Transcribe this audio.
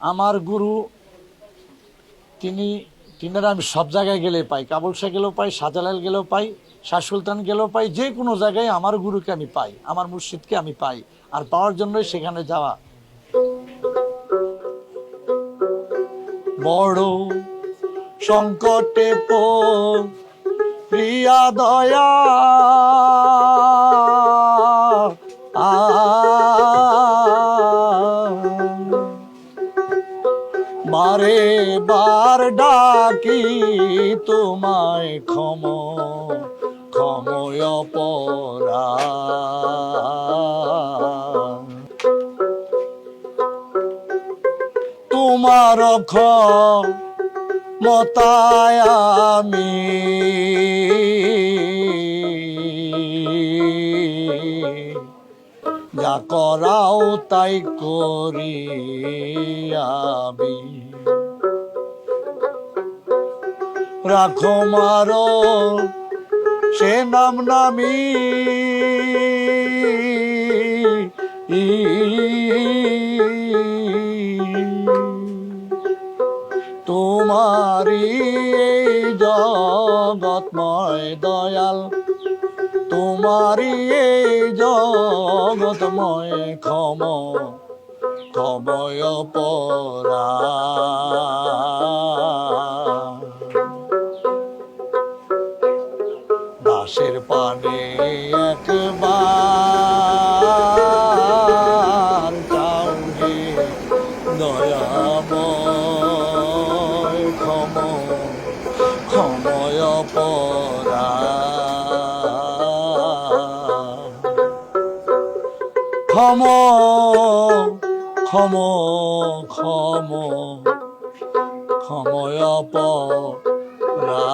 আমার গুরু, তিনি, তিনারা আমি সব জায়গায় গেলে পাই, কাবুল শাহ গেলেও পাই, শাহজালাল গেলেও পাই, শাহ সুলতান গেলেও পাই, যে কোনো জায়গায় আমার গুরুকে আমি পাই, আমার মুর্শিদকে আমি পাই, আর পাওয়ার জন্যই সেখানে যাওয়া। বড় সংকটে পো প্রিয়া দয়া, আ বারে বার ডাকি তোমায় ক্ষম ক্ষময় পরা তোমার মতায় আমি যা করাও তাই করি আমি। রাখো মারো সে নাম নামি। তোমারি জগৎময় দয়াল তোমারি এই জগৎময় ক্ষম ক্ষময় পরা। দাসের পানে একবার চাউগে দয়াময় ক্ষম ক্ষময় পরা। ক্ষম ক্ষম ক্ষম ক্ষময় পরা